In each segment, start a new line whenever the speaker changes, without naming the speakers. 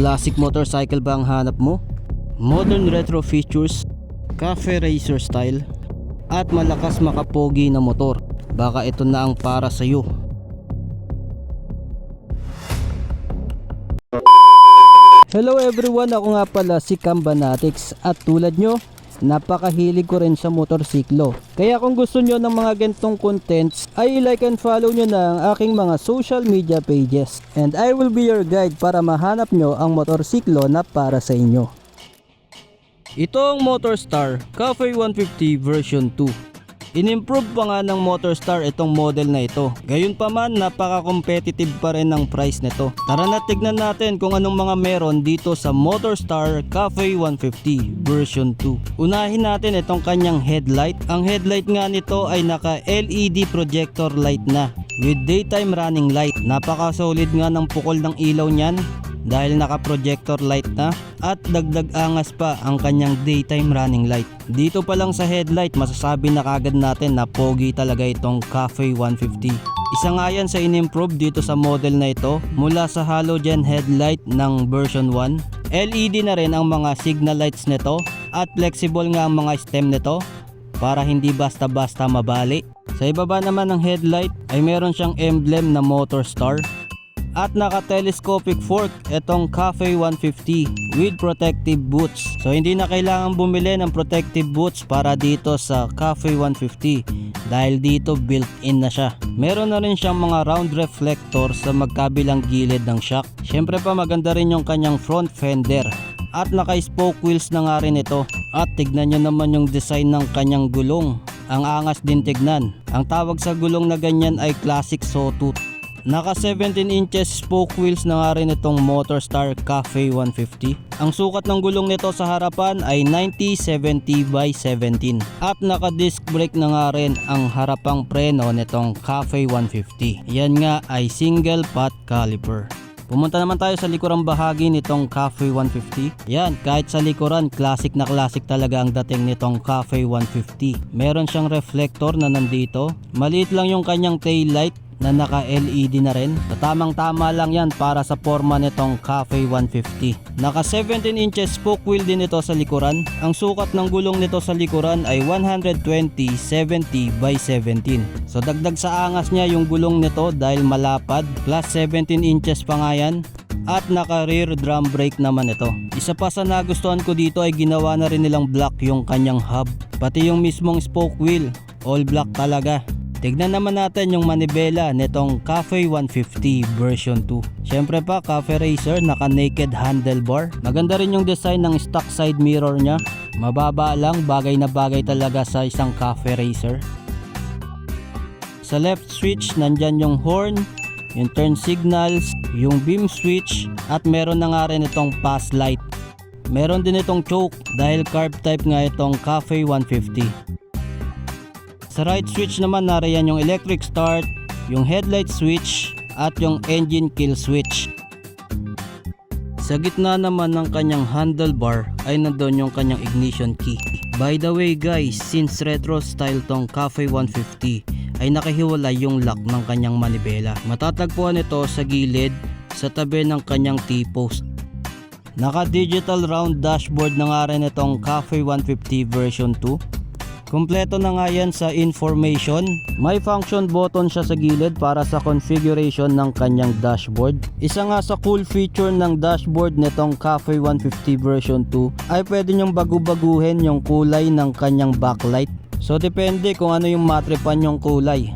Classic motorcycle ba ang hanap mo? Modern retro features, cafe racer style, at malakas makapogi na motor. Baka ito na ang para sa iyo. Hello everyone, ako nga pala si Cambanatics at tulad nyo, napakahilig ko rin sa motorsiklo. Kaya kung gusto nyo ng mga gantong contents, ay like and follow nyo na ang aking mga social media pages. And I will be your guide para mahanap nyo ang motorsiklo na para sa inyo. Ito ang Motorstar Cafe 150 version 2. Inimprove pa nga ng Motorstar itong model na ito. Gayunpaman, napaka-competitive pa rin ng price nito. Tara na tignan natin kung anong mga meron dito sa Motorstar Cafe 150 version 2. Unahin natin itong kanyang headlight. Ang headlight nga nito ay naka LED projector light na with daytime running light. Napaka-solid nga ng pukol ng ilaw niyan dahil naka-projector light na at dagdag angas pa ang kanyang daytime running light. Dito pa lang sa headlight masasabi na kagad natin na pogi talaga itong Cafe 150. Isa nga yan sa in-improve dito sa model na ito mula sa halogen headlight ng version 1. LED na rin ang mga signal lights nito at flexible nga ang mga stem nito para hindi basta-basta mabali. Sa ibaba naman ng headlight ay meron siyang emblem na Motor Star at naka-telescopic fork itong Cafe 150 with protective boots. So hindi na kailangan bumili ng protective boots para dito sa Cafe 150 dahil dito built-in na siya. Meron na rin siyang mga round reflector sa magkabilang gilid ng shock. Syempre pa maganda rin yung kanyang front fender at naka-spoke wheels na nga rin ito. At tignan nyo naman yung design ng kanyang gulong. Ang angas din tignan. Ang tawag sa gulong na ganyan ay classic sawtooth. Naka 17 inches spoke wheels na nga rin itong Motorstar Cafe 150. Ang sukat ng gulong nito sa harapan ay 90-70 by 17. At naka disc brake na nga rin ang harapang preno nitong Cafe 150. Yan nga ay single pot caliper. Pumunta naman tayo sa likurang bahagi nitong Cafe 150. Yan, kahit sa likuran, classic na classic talaga ang dating nitong Cafe 150. Meron siyang reflector na nandito. Maliit lang yung kanyang tail light na naka LED na rin. So, tamang tama lang yan para sa forma nitong Cafe 150. Naka 17 inches spoke wheel din ito sa likuran. Ang sukat ng gulong nito sa likuran ay 120-70 by 17. So dagdag sa angas niya yung gulong nito dahil malapad plus 17 inches pa nga yan at naka rear drum brake naman ito. Isa pa sa nagustuhan ko dito ay ginawa na rin nilang black yung kanyang hub. Pati yung mismong spoke wheel, all black talaga. Tignan naman natin yung manibela nitong Cafe 150 version 2. Syempre pa, Cafe Racer naka naked handlebar. Maganda rin yung design ng stock side mirror niya. Mababa lang, bagay na bagay talaga sa isang Cafe Racer. Sa left switch, nandyan yung horn, yung turn signals, yung beam switch, at meron na nga rin itong pass light. Meron din itong choke dahil carb type nga itong Cafe 150. Sa right switch naman nariyan yung electric start, yung headlight switch, at yung engine kill switch. Sa gitna naman ng kanyang handlebar ay nandun yung kanyang ignition key. By the way guys, since retro style tong Cafe 150 ay nakahiwalay yung lock ng kanyang manibela. Matatagpuan ito sa gilid sa tabi ng kanyang T-post. Naka digital round dashboard na nga rin itong Cafe 150 version 2 Kompleto na nga yan sa information. May function button siya sa gilid para sa configuration ng kanyang dashboard. Isa nga sa cool feature ng dashboard nitong Cafe 150 version 2 ay pwede nyong bagu-baguhin yung kulay ng kanyang backlight. So depende kung ano yung matripan yung kulay.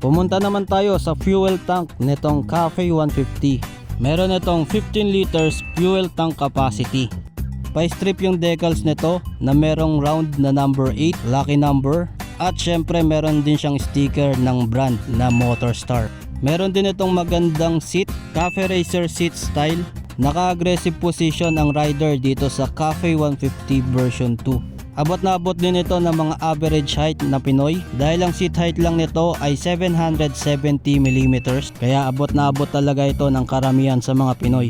Pumunta naman tayo sa fuel tank nitong Cafe 150. Meron itong 15 liters fuel tank capacity. Pa-strip yung decals nito na merong round na number 8, lucky number. At syempre meron din siyang sticker ng brand na Motorstar. Meron din itong magandang seat, Cafe Racer seat style. Naka-aggressive position ang rider dito sa Cafe 150 version 2. Abot na abot din ito ng mga average height na Pinoy dahil ang seat height lang nito ay 770mm kaya abot na abot talaga ito ng karamihan sa mga Pinoy.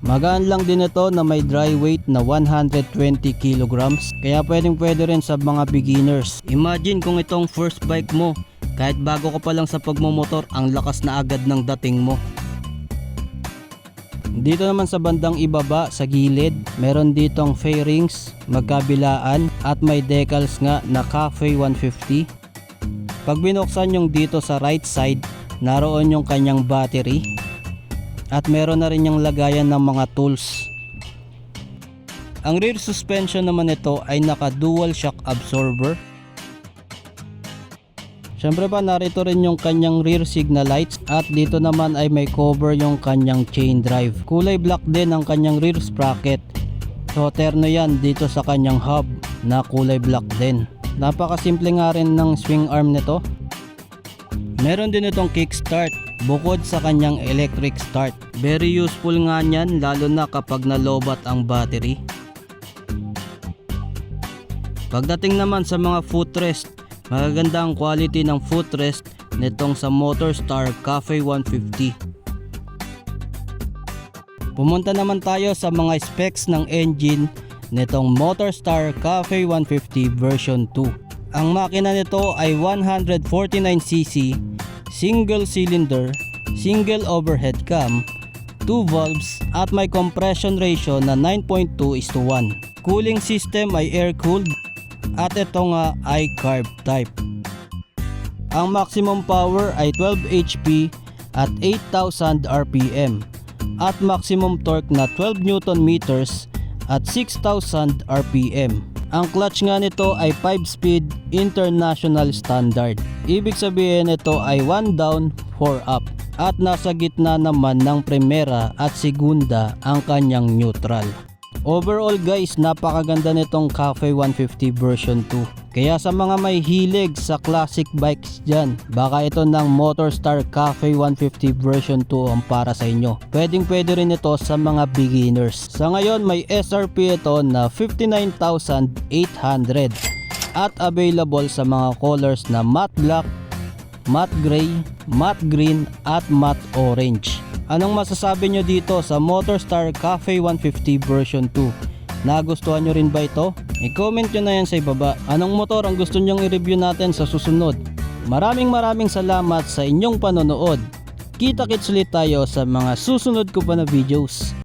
Magaan lang din ito na may dry weight na 120 kilograms kaya pwedeng pwede rin sa mga beginners. Imagine kung itong first bike mo, kahit bago ka pa lang sa pagmumotor, ang lakas na agad ng dating mo. Dito naman sa bandang ibaba sa gilid, meron ditong fairings magkabilaan at may decals nga na Cafe 150. Pag binuksan yung dito sa right side, naroon yung kanyang battery at meron na rin yung lagayan ng mga tools. Ang rear suspension naman nito ay naka dual shock absorber. Siyempre pa narito rin yung kanyang rear signal lights at dito naman ay may cover yung kanyang chain drive. Kulay black din ang kanyang rear sprocket. So terno yan dito sa kanyang hub na kulay black din. Napakasimple nga rin ng swing arm nito. Meron din itong kickstart bukod sa kanyang electric start. Very useful nga niyan lalo na kapag nalobat ang battery. Pagdating naman sa mga footrest, magaganda ang quality ng footrest nitong sa Motorstar Cafe 150. Pumunta naman tayo sa mga specs ng engine nitong Motorstar Cafe 150 version 2. Ang makina nito ay 149cc, single cylinder, single overhead cam, 2 valves at may compression ratio na 9.2 is to 1. Cooling system ay air-cooled at ito nga ay carb type. Ang maximum power ay 12 HP at 8,000 RPM at maximum torque na 12 Newton meters at 6,000 RPM. Ang clutch nga nito ay 5-speed international standard. Ibig sabihin nito ay 1 down, 4 up. At nasa gitna naman ng primera at segunda ang kanyang neutral. Overall guys, napakaganda nitong Cafe 150 version 2. Kaya sa mga may hilig sa classic bikes dyan, baka ito ng Motorstar Cafe 150 version 2 ang para sa inyo. Pwedeng pwede rin ito sa mga beginners. Sa ngayon may SRP ito na 59,800 at available sa mga colors na matte black, matte gray, matte green at matte orange. Anong masasabi nyo dito sa Motorstar Cafe 150 version 2? Nagustuhan nyo rin ba ito? I-comment nyo na yan sa ibaba. Anong motor ang gusto nyong i-review natin sa susunod? Maraming maraming salamat sa inyong panonood. Kita-kits ulit tayo sa mga susunod ko pa na videos.